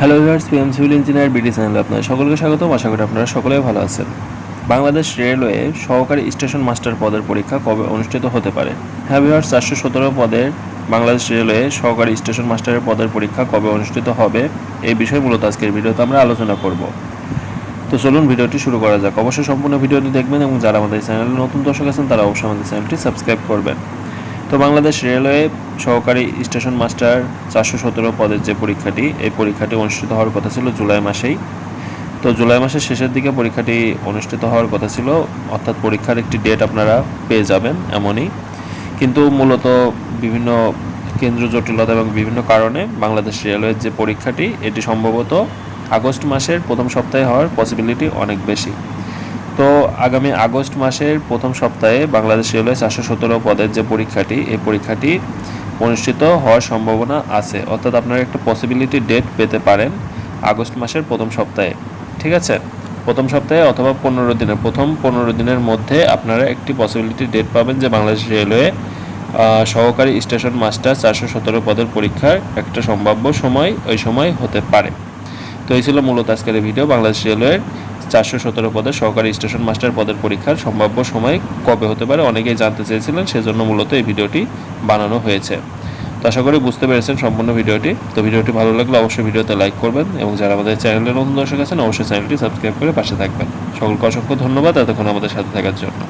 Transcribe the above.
Hello viewers PM civil engineer BD চ্যানেলে আপনাদের সকলকে স্বাগতম। আশা করি আপনারা সকলেই ভালো আছেন। বাংলাদেশ রেলওয়ে সহকারী স্টেশন মাস্টার পদের পরীক্ষা কবে অনুষ্ঠিত হতে পারে? হ্যাঁ ভিউয়ার্স চারশো সতেরো পদের বাংলাদেশ রেলওয়ে সহকারী স্টেশন মাস্টারের পদের পরীক্ষা কবে অনুষ্ঠিত হবে? এই বিষয়ে মূলত আজকের ভিডিওতে আমরা আলোচনা করব। তো চলুন ভিডিওটি শুরু করা যাক। অবশ্যই সম্পূর্ণ ভিডিওটি দেখবেন এবং যারা আমাদের চ্যানেলে নতুন দর্শক আছেন, তারা অবশ্যই আমাদের চ্যানেলটি সাবস্ক্রাইব করবেন। তো বাংলাদেশ রেলওয়ে সহকারী স্টেশন মাস্টার চারশো সতেরো পদের যে পরীক্ষাটি, এই পরীক্ষাটি অনুষ্ঠিত হওয়ার কথা ছিল জুলাই মাসেই। তো জুলাই মাসের শেষের দিকে পরীক্ষাটি অনুষ্ঠিত হওয়ার কথা ছিল। অর্থাৎ পরীক্ষার একটি ডেট আপনারা পেয়ে যাবেন এমনই। কিন্তু মূলত বিভিন্ন কেন্দ্র জটিলতা এবং বিভিন্ন কারণে বাংলাদেশ রেলওয়ের যে পরীক্ষাটি, এটি সম্ভবত আগস্ট মাসের প্রথম সপ্তাহে হওয়ার পসিবিলিটি অনেক বেশি। তো আগামী আগস্ট মাসের প্রথম সপ্তাহে বাংলাদেশ রেলওয়ে চারশো সতেরো পদের যে পরীক্ষাটি, এই পরীক্ষাটি অনুষ্ঠিত হওয়ার সম্ভাবনা আছে। অর্থাৎ আপনারা একটা পসিবিলিটি ডেট পেতে পারেন আগস্ট মাসের প্রথম সপ্তাহে। ঠিক আছে? প্রথম সপ্তাহে অথবা পনেরো দিনের, প্রথম পনেরো দিনের মধ্যে আপনারা একটি পসিবিলিটি ডেট পাবেন যে বাংলাদেশ রেলওয়ে সহকারী স্টেশন মাস্টার চারশো সতেরো পদের পরীক্ষার একটা সম্ভাব্য সময়, ওই সময় হতে পারে। তো এই ছিল মূলত আজকের ভিডিও বাংলাদেশ রেলওয়ের চারশো সতেরো পদে সহকারী স্টেশন মাস্টার পদের পরীক্ষার সম্ভাব্য সময় কবে হতে পারে অনেকেই জানতে চেয়েছিলেন, সেজন্য মূলত এই ভিডিওটি বানানো হয়েছে। তো আশা করি বুঝতে পেরেছেন সম্পূর্ণ ভিডিওটি। তো ভিডিওটি ভালো লাগলে অবশ্যই ভিডিওতে লাইক করবেন এবং যারা আমাদের চ্যানেলে নতুন দর্শক আছেন, অবশ্যই চ্যানেলটি সাবস্ক্রাইব করে পাশে থাকবেন। সকলকে অসংখ্য ধন্যবাদ, এতক্ষণ আমাদের সাথে থাকার জন্য।